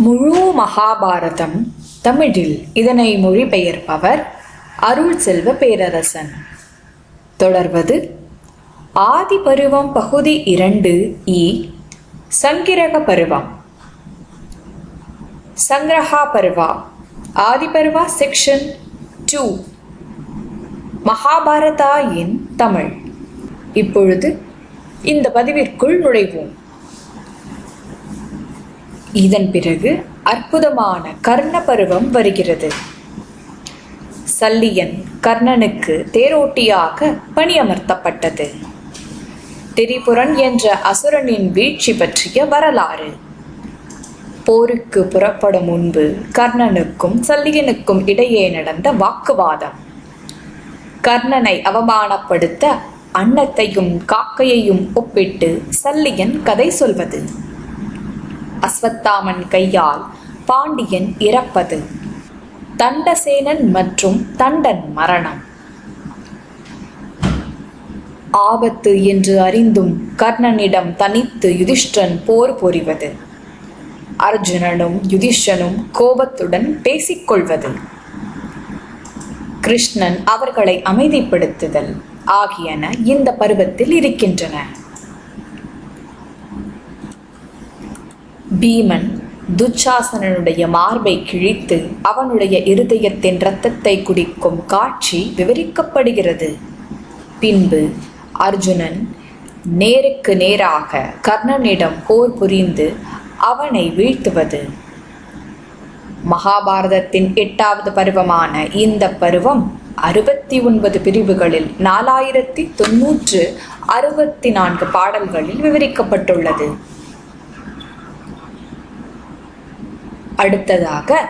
முழு மகாபாரதம் தமிழில் இதனை மொழிபெயர்ப்பவர் அருள் செல்வ பேரரசன். தொடர்வது ஆதி பருவம் பகுதி இரண்டு இ. சங்கிரக பருவம். Sangraha Parva. Adi Parva section two Mahabharata in Tamil. இப்பொழுது இந்த பதிவிற்குள் நுழைவோம். இதன் பிறகு அற்புதமான கர்ண பருவம் வருகிறது. சல்லியன் கர்ணனுக்கு தேரோட்டியாக பணியமர்த்தப்பட்டது. திரிபுரன் என்ற அசுரனின் வீழ்ச்சி பற்றிய வரலாறு. போருக்கு புறப்படும் முன்பு கர்ணனுக்கும் சல்லியனுக்கும் இடையே நடந்த வாக்குவாதம். கர்ணனை அவமானப்படுத்த அன்னத்தையும் காக்கையையும் ஒப்பிட்டு சல்லியன் கதை சொல்வது. அஸ்வத்தாமன் கையால் பாண்டியன் இறப்பது. தண்டசேனன் மற்றும் தண்டன் மரணம். ஆபத்து என்று அறிந்தும் கர்ணனிடம் தனித்து யுதிஷ்டன் போர் புரிவது. அர்ஜுனனும் யுதிஷ்டனும் கோபத்துடன் பேசிக்கொள்வது. கிருஷ்ணன் அவர்களை அமைதிப்படுத்துதல் ஆகியன இந்த பருவத்தில் இருக்கின்றன. பீமன் துச்சாசனனுடைய மார்பை கிழித்து அவனுடைய இருதயத்தின் இரத்தத்தை குடிக்கும் காட்சி விவரிக்கப்படுகிறது. பின்பு அர்ஜுனன் நேருக்கு நேராக கர்ணனிடம் போர் புரிந்து அவனை வீழ்த்துவது. மகாபாரதத்தின் எட்டாவது பருவமான இந்த பருவம் அறுபத்தி ஒன்பது பிரிவுகளில் நாலாயிரத்தி தொன்னூற்று அறுபத்தி நான்கு பாடல்களில் விவரிக்கப்பட்டுள்ளது. அடுத்ததாக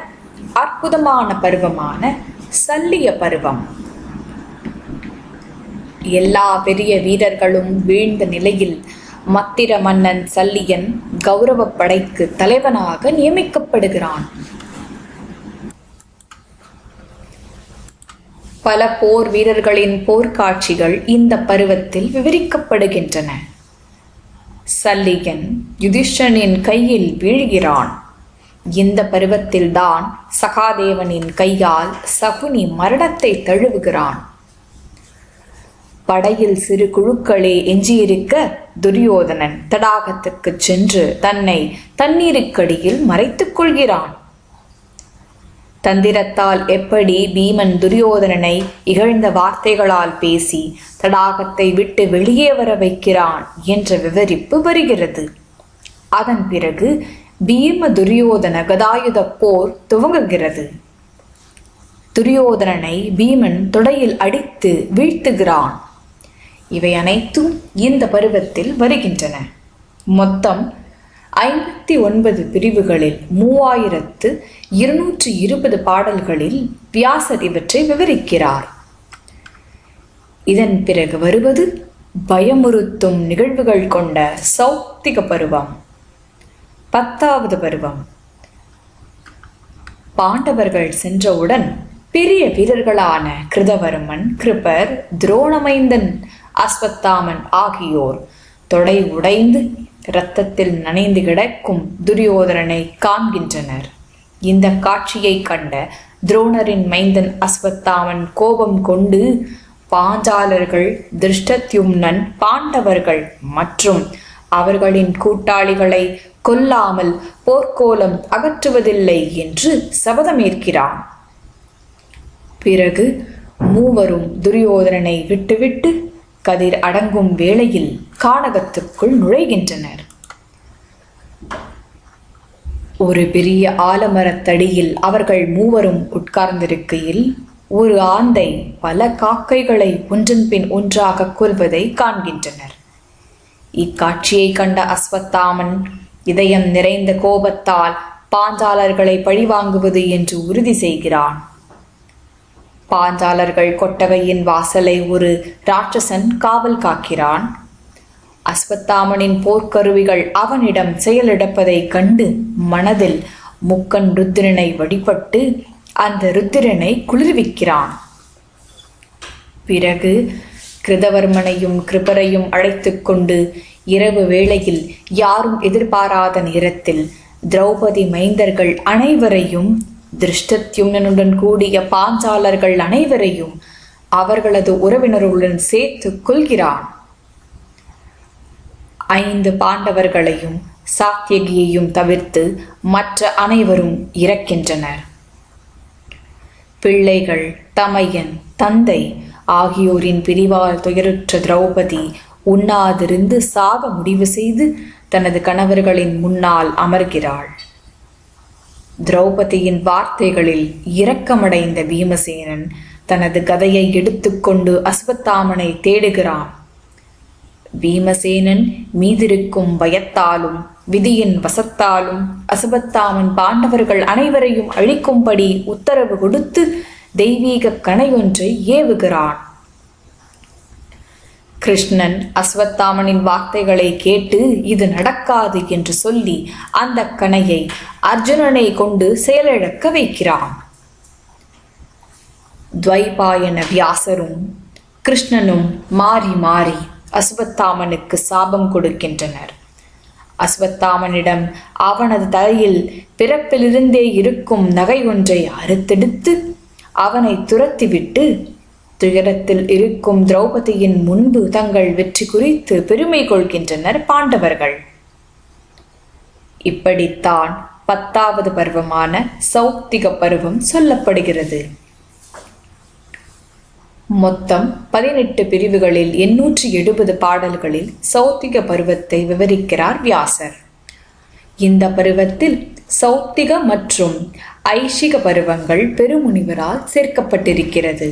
அற்புதமான பருவமான சல்லிய பருவம். எல்லா பெரிய வீரர்களும் வீழ்ந்த நிலையில் மத்திர மன்னன் சல்லியன் கௌரவ படைக்கு தலைவனாக நியமிக்கப்படுகிறான். பல போர் வீரர்களின் போர்க்காட்சிகள் இந்த பருவத்தில் விவரிக்கப்படுகின்றன. சல்லியன் யுதிஷ்டனின் கையில் வீழ்கிறான். இந்த பருவத்தில்தான் சகாதேவனின் கையால் சகுனி மரணத்தை தழுவுகிறான். படையில் சிறு குழுக்களே எஞ்சியிருக்க துரியோதனன் தடாகத்துக்கு சென்று தன்னை தண்ணீருக்கடியில் மறைத்துக் கொள்கிறான். தந்திரத்தால் எப்படி பீமன் துரியோதனனை இகழ்ந்த வார்த்தைகளால் பேசி தடாகத்தை விட்டு வெளியே வர வைக்கிறான் என்ற விவரிப்பு வருகிறது. அதன் பிறகு பீம துரியோதன கதாயுத போர் துவங்குகிறது. துரியோதனனை பீமன் தொடையில் அடித்து வீழ்த்துகிறான். இவை அனைத்தும் இந்த பருவத்தில் வருகின்றன. மொத்தம் ஐம்பத்தி ஒன்பது பிரிவுகளில் மூவாயிரத்து இருநூற்றி இருபது பாடல்களில் வியாசர் இவற்றை விவரிக்கிறார். இதன் பிறகு வருவது பயமுறுத்தும் நிகழ்வுகள் கொண்ட சௌத்திக பருவம். பத்தாவது பருவம். பாண்டவர்கள் சென்றவுடன் பெரிய வீரர்களான கிருதவர்மன் கிருபர் துரோணமைந்தன் அஸ்வத்தாமன் ஆகியோர் தொடை உடைந்து இரத்தத்தில் நனைந்து கிடக்கும் துரியோதரனை காண்கின்றனர். இந்த காட்சியை கண்ட துரோணரின் மைந்தன் அஸ்வத்தாமன் கோபம் கொண்டு பாஞ்சாலர்கள் திருஷ்டத்யும்னன் பாண்டவர்கள் மற்றும் அவர்களின் கூட்டாளிகளை கொல்லாமல் போர்க்கோலம் அகற்றுவதில்லை என்று சபதமேற்கிறான் பிறகு மூவரும் துரியோதனனை விட்டுவிட்டு கதிர் அடங்கும் வேளையில் கானகத்துக்குள் நுழைகின்றனர். ஒரு பெரிய ஆலமரத்தடியில் அவர்கள் மூவரும் உட்கார்ந்திருக்கையில் ஒரு ஆந்தை பல காக்கைகளை ஒன்றன் பின் ஒன்றாக கொல்வதை காண்கின்றனர். இக்காட்சியை கண்ட அஸ்வத்தாமன் இதயம் நிறைந்த கோபத்தால் பாஞ்சாலர்களை பழிவாங்குவது என்று உறுதி செய்கிறான். பாஞ்சாலர்கள் கொட்டகையின் வாசலை ஒரு ராட்சசன் காவல் காக்கிறான். அஸ்வத்தாமனின் போர்க்கருவிகள் அவனிடம் செயலிழப்பதைக் கண்டு மனதில் முக்கன் ருத்திரனை வழிபட்டு அந்த ருத்திரனை குளிர்விக்கிறான். பிறகு கிருதவர்மனையும் கிருபரையும் அழைத்துக் கொண்டு இரவு வேளையில் யாரும் எதிர்பாராத நேரத்தில் திரௌபதி மைந்தர்கள் அனைவரையும் திருஷ்டத்யும்னனுடன் கூடிய பாஞ்சாலர்கள் அனைவரையும் அவர்களது உறவினர்களுடன் சேர்த்து கொள்கிறான். ஐந்து பாண்டவர்களையும் சாத்தியகியையும் தவிர்த்து மற்ற அனைவரும் இறக்கின்றனர். பிள்ளைகள் தமையன் தந்தை ஆகியோரின் பிரிவால் துயருற்ற திரௌபதி உண்ணாதிருந்து சாக முடிவு செய்து தனது கணவர்களின் முன்னால் அமர்கிறாள். திரௌபதியின் வார்த்தைகளில் இரக்கமடைந்த பீமசேனன் தனது கதையை எடுத்துக்கொண்டு அஸ்வத்தாமனை தேடுகிறான். பீமசேனன் மீதிருக்கும் பயத்தாலும் விதியின் வசத்தாலும் அசுபத்தாமன் பாண்டவர்கள் அனைவரையும் அழிக்கும்படி உத்தரவு கொடுத்து தெய்வீக கணை ஒன்றை ஏவுகிறான். கிருஷ்ணன் அஸ்வத்தாமனின் வார்த்தைகளை கேட்டு இது நடக்காது என்று சொல்லி அந்த கணையை அர்ஜுனனை கொண்டு செயலிழக்க வைக்கிறான். துவைபாயன வியாசரும் கிருஷ்ணனும் மாறி மாறி அஸ்வத்தாமனுக்கு சாபம் கொடுக்கின்றனர். அஸ்வத்தாமனிடம் அவனது தலையில் பிறப்பிலிருந்தே இருக்கும் நகை ஒன்றை அறுத்தெடுத்து அவனை துரத்திவிட்டு துயரத்தில் இருக்கும் திரௌபதியின் முன்பு தங்கள் வெற்றி குறித்து பெருமை கொள்கின்றனர் பாண்டவர்கள். இப்படித்தான் பத்தாவது பருவமான சௌக்திக பருவம் சொல்லப்படுகிறது. மொத்தம் பதினெட்டு பிரிவுகளில் எண்ணூற்றி எழுபது பாடல்களில் சௌத்திக பருவத்தை விவரிக்கிறார் வியாசர். இந்த பருவத்தில் சௌத்திக மற்றும் ஐஷிக பருவங்கள் பெருமுனிவரால் சேர்க்கப்பட்டிருக்கிறது.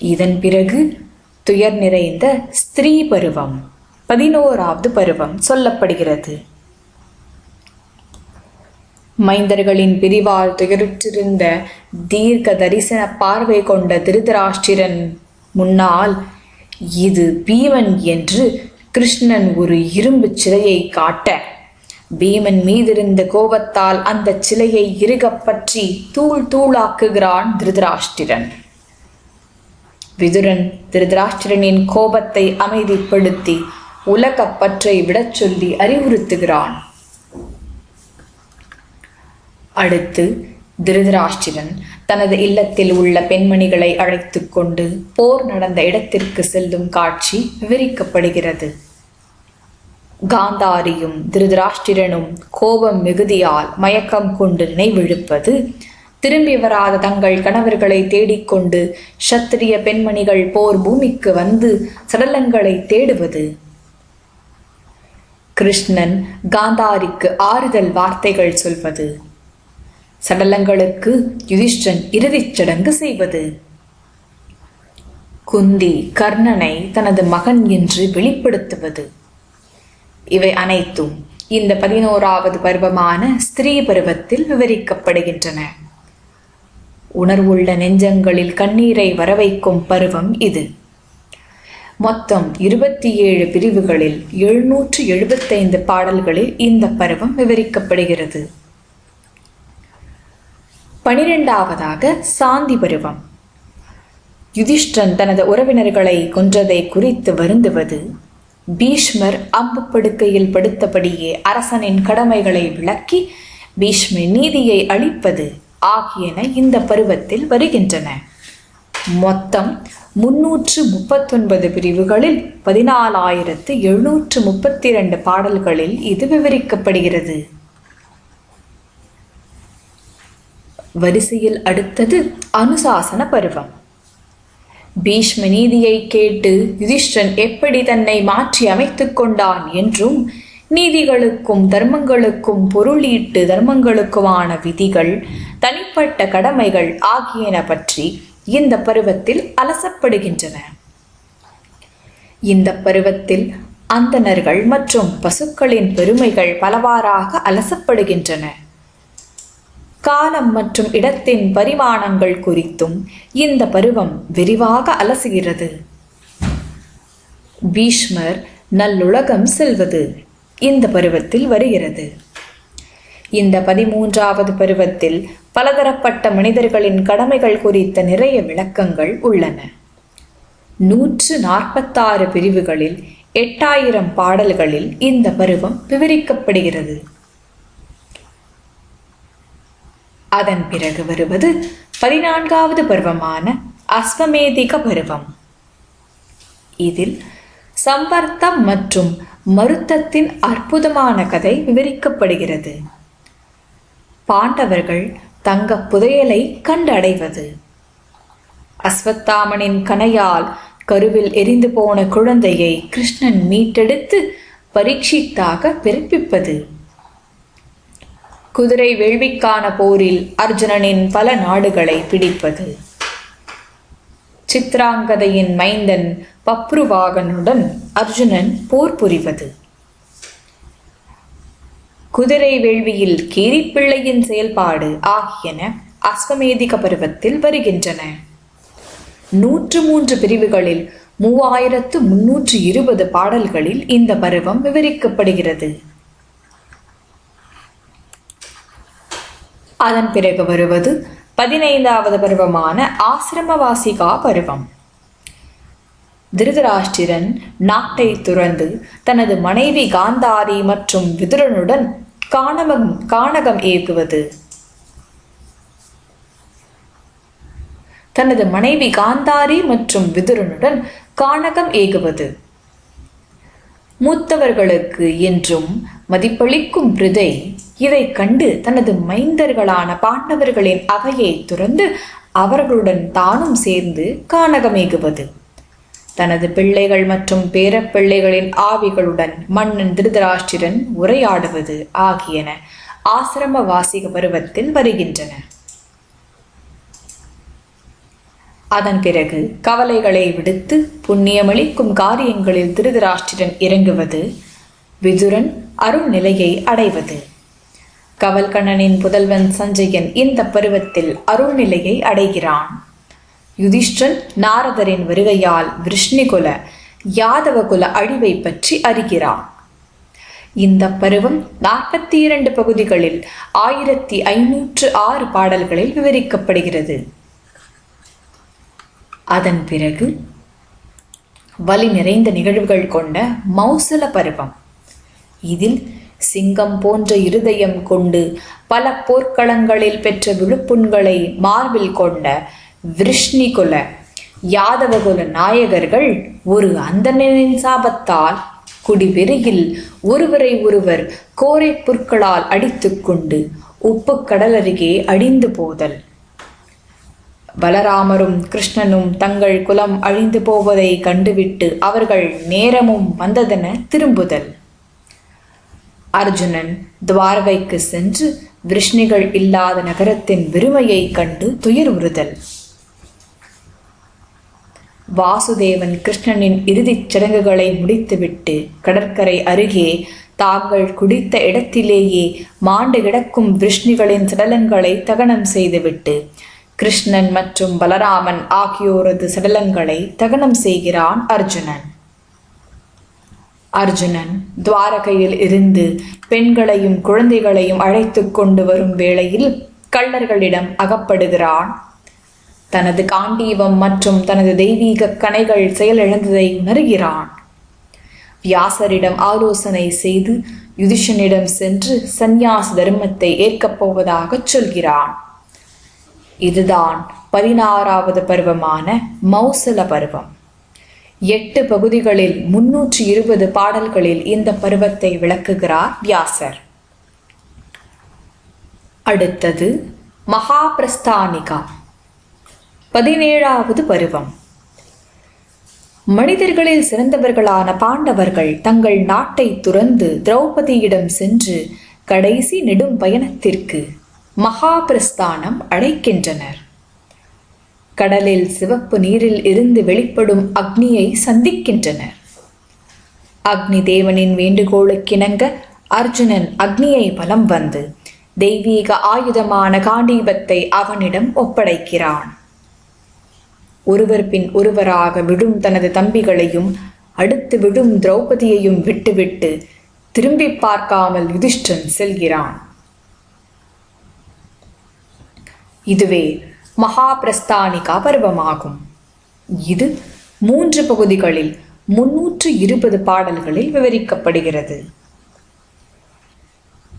இதன் பிறகு துயர் நிறைந்த ஸ்திரீ பருவம் பதினோராவது பருவம் சொல்லப்படுகிறது. மைந்தர்களின் பிரிவால் துயருற்றிருந்த தீர்க்க தரிசன பார்வை கொண்ட திருதராஷ்டிரன் முன்னால் இது பீமன் என்று கிருஷ்ணன் ஒரு இரும்பு சிலையை காட்ட பீமன் மீதிருந்த கோபத்தால் அந்த சிலையை இறுகப்பற்றி தூள் தூளாக்குகிறான் திருதராஷ்டிரன். விதுரன் திருதராஷ்டிரனின் கோபத்தை அமைதிப்படுத்தி உலகப்பற்றை விடச் சொல்லி அறிவுறுத்துகிறான். அடுத்து திருதராஷ்டிரன் தனது இல்லத்தில் உள்ள பெண்மணிகளை அழைத்து கொண்டு போர் நடந்த இடத்திற்கு செல்லும் காட்சி விவரிக்கப்படுகிறது. காந்தாரியும் திருதராஷ்டிரனும் கோபம் மிகுதியால் மயக்கம் கொண்டு நினைவிழுப்பது திரும்பி வராத தங்கள் கணவர்களை தேடிக்கொண்டு சத்திரிய பெண்மணிகள் போர் பூமிக்கு வந்து சடலங்களை தேடுவது. கிருஷ்ணன் காந்தாரிக்கு ஆறுதல் வார்த்தைகள் சொல்வது. சடலங்களுக்கு யுதிஷ்டன் இறுதிச் சடங்கு செய்வது. குந்தி கர்ணனை தனது மகன் என்று வெளிப்படுத்துவது. இவை அனைத்தும் இந்த பதினோராவது பருவமான ஸ்திரீ பருவத்தில் விவரிக்கப்படுகின்றன. உணர்வுள்ள நெஞ்சங்களில் கண்ணீரை வரவைக்கும் பருவம் இது. மொத்தம் இருபத்தி ஏழு பிரிவுகளில் எழுநூற்று எழுபத்தைந்து பாடல்களில் இந்த பருவம் விவரிக்கப்படுகிறது. பனிரெண்டாவதாக சாந்தி பருவம். யுதிஷ்டன் தனது உறவினர்களை கொன்றதை குறித்து வருந்துவது பீஷ்மர் அம்பு படுக்கையில் படுத்தபடியே அரசனின் கடமைகளை விளக்கி பீஷ்ம நீதியை அளிப்பது ஆகியன இந்த பருவத்தில் வருகின்றன. மொத்தம் முன்னூற்று முப்பத்தொன்பது பிரிவுகளில் பதினாலாயிரத்து எழுநூற்று முப்பத்தி இரண்டு பாடல்களில் இது விவரிக்கப்படுகிறது. வரிசையில் அடுத்தது அனுசாசன பருவம். பீஷ்ம நீதியை கேட்டு யுதிஷ்டன் எப்படி தன்னை மாற்றி அமைத்துக் கொண்டான் என்றும் நீதிகளுக்கும் தர்மங்களுக்கும் பொருளீட்டு தர்மங்களுக்குமான விதிகள் தனிப்பட்ட கடமைகள் ஆகியன பற்றி இந்த பருவத்தில் அலசப்படுகின்றன. இந்த பருவத்தில் அந்தணர்கள் மற்றும் பசுக்களின் பெருமைகள் பலவாறாக அலசப்படுகின்றன. காலம் மற்றும் இடத்தின் பரிமாணங்கள் குறித்தும் இந்த பருவம் விரிவாக அலசுகிறது. பீஷ்மர் நல்லுலகம் செல்வது. இந்த பருவத்தில் வருகிறது. இந்த பதிமூன்றாவது பருவத்தில் பலதரப்பட்ட மனிதர்களின் கடமைகள் குறித்த நிறைய விளக்கங்கள் உள்ளன. நூற்று நாற்பத்தாறு பிரிவுகளில் எட்டாயிரம் பாடல்களில் இந்த பருவம் விவரிக்கப்படுகிறது. அதன் பிறகு வருவது பதினான்காவது பருவமான அஸ்வமேதிக பருவம். இதில் சம்பர்த்தம் மற்றும் மருத்தத்தின் அற்புதமான கதை விவரிக்கப்படுகிறது. பாண்டவர்கள் தங்க புதையலை கண்டடைவது. அஸ்வத்தாமனின் கனையால் கருவில் எரிந்து போன குழந்தையை கிருஷ்ணன் மீட்டெடுத்து பரீட்சித்தாக பிறப்பிப்பது. குதிரை வேள்விக்கான போரில் அர்ஜுனனின் பல நாடுகளை பிடிப்பது. சித்ராங்கதையின் மைந்தன் பப்ருவாகனுடன் அர்ஜுனன் போர் புரிவது. குதிரை வேள்வியில் கீரிப்பிள்ளையின் செயல்பாடு ஆகியன அஸ்வமேதிக பருவத்தில் வருகின்றன. நூற்று மூன்று பிரிவுகளில் மூவாயிரத்து முன்னூற்று இருபது பாடல்களில் இந்த பருவம் விவரிக்கப்படுகிறது. அதன் பிறகு வருவது பதினைந்தாவது பருவமான ஆசிரமவாசிகா பருவம். திருதராஷ்டிரன் நாட்டை துறந்து தனது மனைவி காந்தாரி மற்றும் விதுரனுடன் காணகம் காணகம் ஏகுவது. தனது மனைவி காந்தாரி மற்றும் விதுரனுடன் காணகம் ஏகுவது. மூத்தவர்களுக்கு என்றும் மதிப்பளிக்கும் பிரிதை இதை கண்டு தனது மைந்தர்களான பாண்டவர்களின் அவையை துறந்து அவர்களுடன் தானும் சேர்ந்து கானகமேகுவது. தனது பிள்ளைகள் மற்றும் பேரப்பிள்ளைகளின் ஆவிகளுடன் மன்னன் திருதராஷ்டிரன் உரையாடுவது ஆகியன ஆசிரம வாசிக பருவத்தில் வருகின்றன. அதன் பிறகு கவலைகளை விடுத்து புண்ணியமளிக்கும் காரியங்களில் திருதராஷ்டிரன் இறங்குவது விதுரன் அருள் நிலையை அடைவது. கவல்கண்ணனின் புதல்வன் சஞ்சயன் இந்த பருவத்தில் அருள்நிலையை அடைகிறான். யுதிஷ்டன் நாரதரின் வருகையால் விருஷ்ணிகுல யாதவகுல அழிவை பற்றி அறிகிறான். இந்த பருவம் நாற்பத்தி இரண்டு பகுதிகளில் ஆயிரத்தி ஐநூற்று ஆறு பாடல்களில் விவரிக்கப்படுகிறது. அதன் பிறகு வலி நிறைந்த நிகழ்வுகள் கொண்ட மௌசல பருவம். இதில் சிங்கம் போன்ற இருதயம் கொண்டு பல போர்க்களங்களில் பெற்ற விழுப்புண்களை மார்பில் கொண்ட விருஷ்ணிகுல யாதவகுல நாயகர்கள் ஒரு அந்தனின் சாபத்தால் குடிவெறியில் ஒருவரை ஒருவர் கோரை புற்களால் அடித்துக்கொண்டு உப்பு கடல் அருகே அடிந்து போதல். பலராமரும் கிருஷ்ணனும் தங்கள் குலம் அழிந்து போவதை கண்டுவிட்டு அவர்கள் நேரமும் வந்ததென திரும்புதல். அர்ஜுனன் துவாரகைக்கு சென்று விருஷ்ணிகள் இல்லாத நகரத்தின் வெறுமையை கண்டு துயர் உறுதல் வாசுதேவன் கிருஷ்ணனின் இறுதிச் சடங்குகளை முடித்துவிட்டு கடற்கரை அருகே தாங்கள் குடித்த இடத்திலேயே மாண்டு கிடக்கும் விஷ்ணுகளின் சடலங்களை தகனம் செய்துவிட்டு கிருஷ்ணன் மற்றும் பலராமன் ஆகியோரது சடலங்களை தகனம் செய்கிறான் அர்ஜுனன். அர்ஜுனன் துவாரகையில் இருந்து பெண்களையும் குழந்தைகளையும் அழைத்து கொண்டு வரும் வேளையில் கள்ளர்களிடம் அகப்படுகிறான். தனது காண்டீவம் மற்றும் தனது தெய்வீக கணைகள் செயலிழந்ததை உணர்கிறான். வியாசரிடம் ஆலோசனை செய்து யுதிஷனிடம் சென்று சந்நியாச தர்மத்தை ஏற்கப் போவதாகச் சொல்கிறான். இதுதான் பதினாறாவது பருவமான மௌசல பருவம். எட்டு பகுதிகளில் முன்னூற்றி இருபது பாடல்களில் இந்த பருவத்தை விளக்குகிறார் வியாசர். அடுத்தது மகாபிரஸ்தானிகா. பதினேழாவது பருவம். மனிதர்களில் சிறந்தவர்களான பாண்டவர்கள் தங்கள் நாட்டை துறந்து திரௌபதியிடம் சென்று கடைசி நெடும் பயணத்திற்கு மகாபிரஸ்தானம் அழைக்கின்றனர். கடலில் சிவப்பு நீரில் இருந்து வெளிப்படும் அக்னியை சந்திக்கின்றனர் அக்னி தேவனின் வேண்டுகோளுக்கிணங்க அர்ஜுனன் அக்னியை பலம் வந்து தெய்வீக ஆயுதமான காண்டீபத்தை அவனிடம் ஒப்படைக்கிறான். ஒருவர் பின் ஒருவராக விடும் தனது தம்பிகளையும் அடுத்து விடும் திரௌபதியையும் விட்டுவிட்டு திரும்பி பார்க்காமல் யுதிஷ்டன் செல்கிறான். இதுவே மகாபிரஸ்தானிகா பருவமாகும். இது மூன்று பகுதிகளில் முன்னூற்று இருபது பாடல்களில் விவரிக்கப்படுகிறது.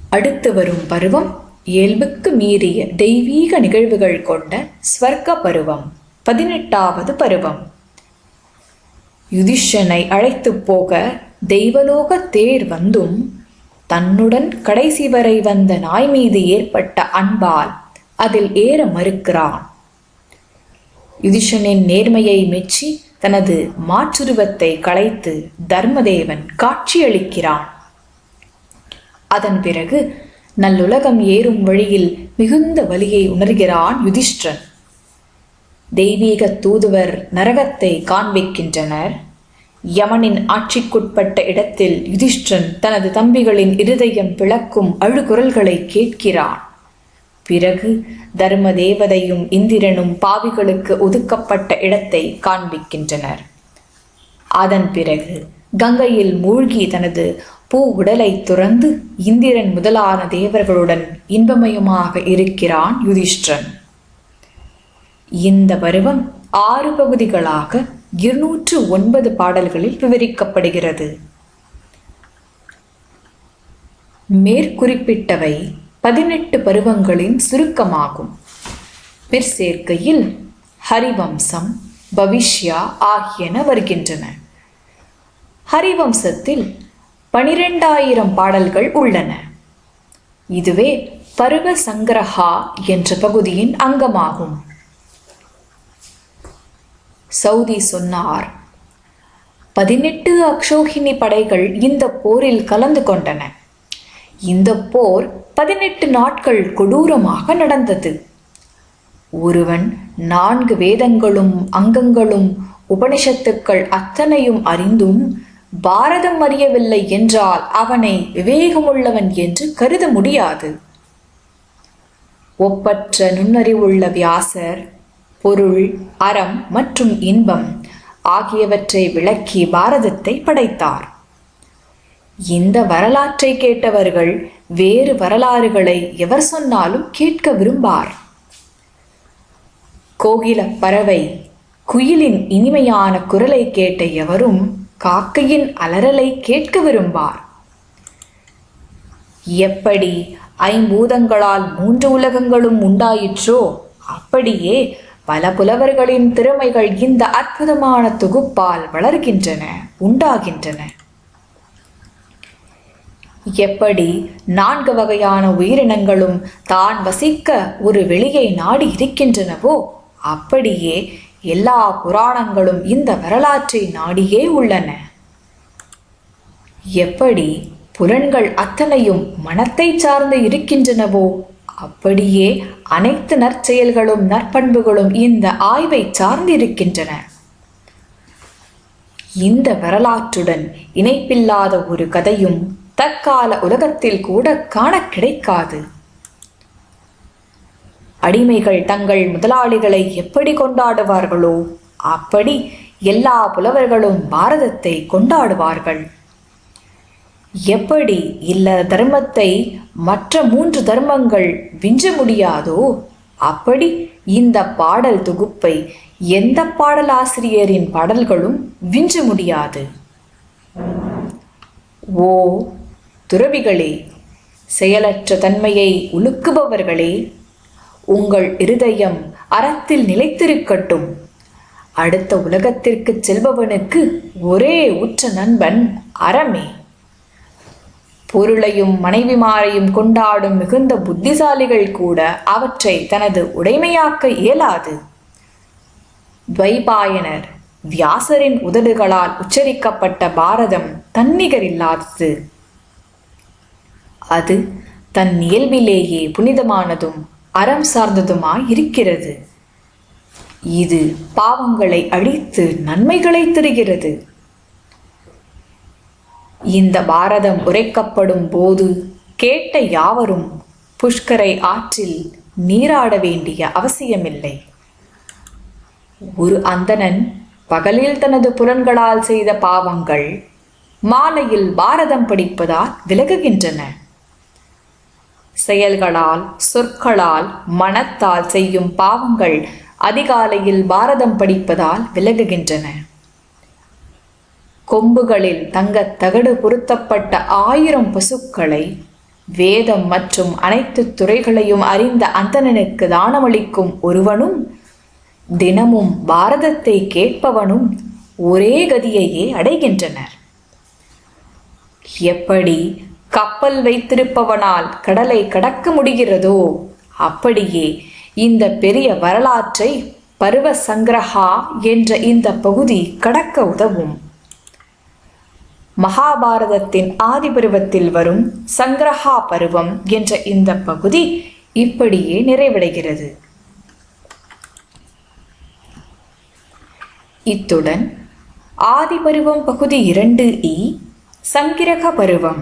அடுத்து வரும் பருவம் இயல்புக்கு மீறிய தெய்வீக நிகழ்வுகள் கொண்ட ஸ்வர்க்க பருவம் பதினெட்டாவது பருவம். யுதிஷனை அழைத்துப் போக தெய்வலோக தேர் வந்தும் தன்னுடன் கடைசி வரை வந்த நாய் மீது ஏற்பட்ட அன்பால் அதில் ஏற மறுக்கிறான். யுதிஷனின் நேர்மையை மெச்சி தனது மாற்றுருவத்தை களைத்து தர்மதேவன் காட்சியளிக்கிறான். அதன் பிறகு நல்லுலகம் ஏறும் வழியில் மிகுந்த வலியை உணர்கிறான் யுதிஷ்டிரன். தெய்வீக தூதுவர் நரகத்தை காண்பிக்கின்றனர். யமனின் ஆட்சிக்குட்பட்ட இடத்தில் யுதிஷ்டன் தனது தம்பிகளின் இருதயம் பிளக்கும் அழுகுரல்களை கேட்கிறான். பிறகு தர்ம தேவதையும் இந்திரனும் பாவிகளுக்கு ஒதுக்கப்பட்ட இடத்தை காண்பிக்கின்றனர். அதன் பிறகு கங்கையில் மூழ்கி தனது பூ உடலை துறந்து இந்திரன் முதலான தேவர்களுடன் இன்பமயமாக இருக்கிறான் யுதிஷ்டிரன். இந்த பருவம் ஆறு பகுதிகளாக இருநூற்று ஒன்பது பாடல்களில் விவரிக்கப்படுகிறது. மேற்குறிப்பிட்டவை பதினெட்டு பருவங்களின் சுருக்கமாகும். பிற்சேர்க்கையில் ஹரிவம்சம் பவிஷ்யா ஆகியன வருகின்றன. ஹரிவம்சத்தில் பனிரெண்டாயிரம் பாடல்கள் உள்ளன. இதுவே பருவ சங்கிரஹா என்ற பகுதியின் அங்கமாகும். சவுதி சொன்னார் பதினெட்டு அக்ஷோகினி படைகள் இந்த போரில் கலந்து கொண்டன. இந்த போர் பதினெட்டு நாட்கள் கொடூரமாக நடந்தது. ஒருவன் நான்கு வேதங்களும் அங்கங்களும் உபனிஷத்துக்கள் அத்தனையும் அறிந்தும் பாரதம் அறியவில்லை என்றால் அவனை விவேகமுள்ளவன் என்று கருத முடியாது. ஒப்பற்ற நுண்ணறிவுள்ள வியாசர் பொருள் அறம் மற்றும் இன்பம் ஆகியவற்றை விளக்கி பாரதத்தை படைத்தார். இந்த வரலாற்றை கேட்டவர்கள் வேறு வரலாறுகளை எவர் சொன்னாலும் கேட்க விரும்பார். கோகில பறவை குயிலின் இனிமையான குரலை கேட்ட எவரும் காக்கையின் அலறலை கேட்க விரும்பார். எப்படி ஐம்பூதங்களால் மூன்று உலகங்களும் உண்டாயிற்றோ அப்படியே பல புலவர்களின் திறமைகள் இந்த அற்புதமான தொகுப்பால் வளர்கின்றன உண்டாகின்றன. எப்படி நான்கு வகையான உயிரினங்களும் தான் வசிக்க ஒரு வெளியை நாடி இருக்கின்றனவோ அப்படியே எல்லா புராணங்களும் இந்த வரலாற்றை நாடியே உள்ளன. எப்படி புலன்கள் அத்தனையும் மனத்தை சார்ந்து இருக்கின்றனவோ அப்படியே அனைத்து நற்செயல்களும் நற்பண்புகளும் இந்த ஆய்வை சார்ந்திருக்கின்றன. இந்த வரலாற்றுடன் இணைப்பில்லாத ஒரு கதையும் தற்கால உலகத்தில் கூட காண கிடைக்காது. அடிமைகள் தங்கள் முதலாளிகளை எப்படி கொண்டாடுவார்களோ அப்படி எல்லா புலவர்களும் பாரதத்தை கொண்டாடுவார்கள். எப்படி இல்ல தர்மத்தை மற்ற மூன்று தர்மங்கள் விஞ்ச முடியாதோ அப்படி இந்த பாடல் தொகுப்பை எந்த பாடலாசிரியரின் பாடல்களும் விஞ்ச முடியாது. ஓ துறவிகளே செயலற்ற தன்மையை உலுக்குபவர்களே உங்கள் இருதயம் அறத்தில் நிலைத்திருக்கட்டும். அடுத்த உலகத்திற்கு செல்பவனுக்கு ஒரே உற்ற நண்பன் அறமே. பொருளையும் மனைவிமாரையும் கொண்டாடும் மிகுந்த புத்திசாலிகள் கூட அவற்றை தனது உடைமையாக்க இயலாது. துவைபாயனர் வியாசரின் உதடுகளால் உச்சரிக்கப்பட்ட பாரதம் தன்னிகரில்லாதது. அது தன் இயல்பிலேயே புனிதமானதும் அறம் சார்ந்ததுமாய் இருக்கிறது இது பாவங்களை அழித்து நன்மைகளை தருகிறது. இந்த பாரதம் உரைக்கப்படும் போது கேட்ட யாவரும் புஷ்கரை ஆற்றில் நீராட வேண்டிய அவசியமில்லை. ஒரு அந்தணன் பகலில் தனது புலன்களால் செய்த பாவங்கள் மாலையில் பாரதம் படிப்பதால் விலகுகின்றன. செயல்களால் சொற்களால் மனத்தால் செய்யும் பாவங்கள் அதிகாலையில் பாரதம் படிப்பதால் விலகுகின்றன. கொம்புகளில் தங்கத் தகடு பொருத்தப்பட்ட ஆயிரம் பசுக்களை வேதம் மற்றும் அனைத்து துறைகளையும் அறிந்த அந்தணனுக்கு தானமளிக்கும் ஒருவனும் தினமும் பாரதத்தை கேட்பவனும் ஒரே கதியையே அடைகின்றனர். எப்படி கப்பல் வைத்திருப்பவனால் கடலை கடக்க முடிகிறதோ? அப்படியே இந்த பெரிய வரலாற்றை பருவ சங்கிரஹா என்ற இந்த பகுதி கடக்க உதவும். மகாபாரதத்தின் ஆதிபருவத்தில் வரும் சங்கிரஹா பருவம் என்ற இந்த பகுதி இப்படியே நிறைவடைகிறது. இத்துடன் ஆதிபருவம் பகுதி இரண்டு இ சங்கிரக பருவம்.